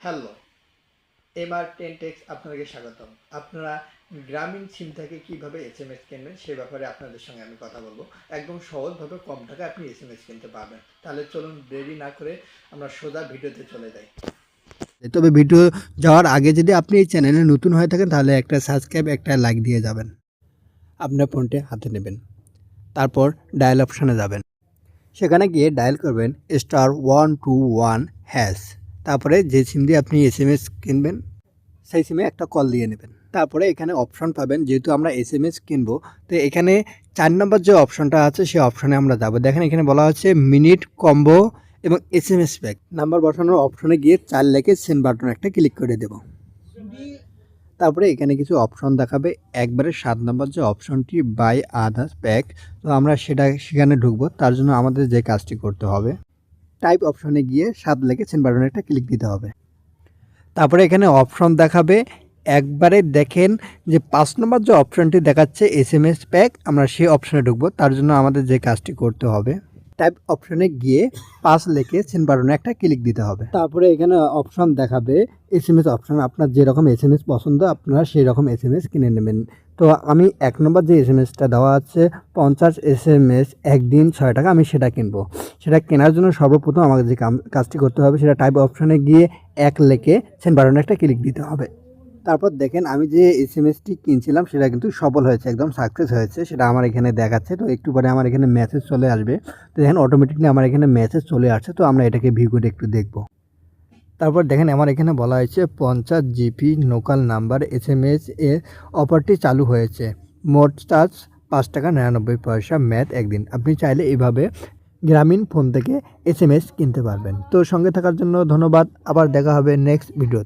Hello MR ten text আপনাদেরকে স্বাগতম। আপনারা গ্রামীণ সিম থেকে কীভাবে এস এম এস কিনবেন সে ব্যাপারে আপনাদের সঙ্গে আমি কথা বলব। একদম সহজভাবে কম টাকায় আপনি এস এম এস কিনতে পারবেন। তাহলে চলুন দেরি না করে আমরা সোজা ভিডিওতে চলে যাই। তবে ভিডিও যাওয়ার আগে যদি আপনি এই চ্যানেলে নতুন হয়ে থাকেন, তাহলে একটা সাবস্ক্রাইব একটা লাইক দিয়ে যাবেন। আপনার ফোনটি হাতে নেবেন। তারপর ডায়াল অপশানে যাবেন। সেখানে গিয়ে ডায়াল করবেন star one two one hash তারপরে যে সিম দিয়ে আপনি এস এম এস কিনবেন, সেই সিমে একটা কল দিয়ে নেবেন। তারপরে এখানে অপশন পাবেন, যেহেতু আমরা এস এম এস কিনবো, তো এখানে চার নম্বর যে অপশনটা আছে, সেই অপশনে আমরা যাব। দেখেন এখানে বলা হচ্ছে মিনিট কম্বো এবং S M S pack number বসানোর অপশনে গিয়ে চার লেখে সেন্ড বাটন একটা ক্লিক করে দেব। তারপরে এখানে কিছু অপশন দেখাবে। একবারে সাত নম্বর যে অপশনটি বাই আদার্স প্যাক তো আমরা সেটা সেখানে ঢুকবো। তার জন্য আমাদের যে কাজটি করতে হবে টাইপ অপশনে গিয়ে সাত লেগেছেন বাটনে একটা ক্লিক দিতে হবে। তারপরে এখানে অপশন দেখাবে, একবারে দেখেন যে পাঁচ নম্বর যে অপশনটি দেখাচ্ছে এস এম এস প্যাক আমরা সেই অপশনে ঢুকবো, তার জন্য আমাদের যে কাজটি করতে হবে। টাইপ অপশনে গিয়ে পাঁচ লিখে সেন্ড বাটনে একটা ক্লিক দিতে হবে। তারপরে এখানে অপশন দেখাবে এস এম এস অপশন আপনার যেরকম এস এম এস পছন্দ, আপনারা সেই রকম এস এম এস কিনে নেবেন। তো আমি এক নম্বর যে এস এম এসটা দেওয়া আছে, পঞ্চাশ এস এম এস একদিন ছয় টাকা, আমি সেটা কিনবো। সেটা কেনার জন্য সর্বপ্রথম আমাকে যে কাজটি করতে হবে, সেটা টাইপ অপশনে গিয়ে এক লেখে সেন্ড বাটনে একটা ক্লিক দিতে হবে। তারপর দেখেন আমি যে এস এম এসটি কিনছিলাম, সেটা কিন্তু সফল হয়েছে, একদম সাকসেস হয়েছে। সেটা আমার এখানে দেখাচ্ছে, তো একটু পরে আমার এখানে মেসেজ চলে আসবে। তো দেখেন অটোমেটিকলি আমার এখানে মেসেজ চলে আসছে, তো আমরা এটাকে ভিউ করে একটু দেখব। তারপর দেখেন আমার এখানে বলা হয়েছে, পঞ্চাশ GP local number S M S এর অফারটি চালু হয়েছে। মোট চার্জ পাঁচ টাকা নিরানব্বই পয়সা ম্যাথ একদিন। আপনি চাইলে এইভাবে গ্রামীণ ফোন থেকে এস এম এস কিনতে পারবেন। তো সঙ্গে থাকার জন্য ধন্যবাদ, আবার দেখা হবে নেক্সট ভিডিও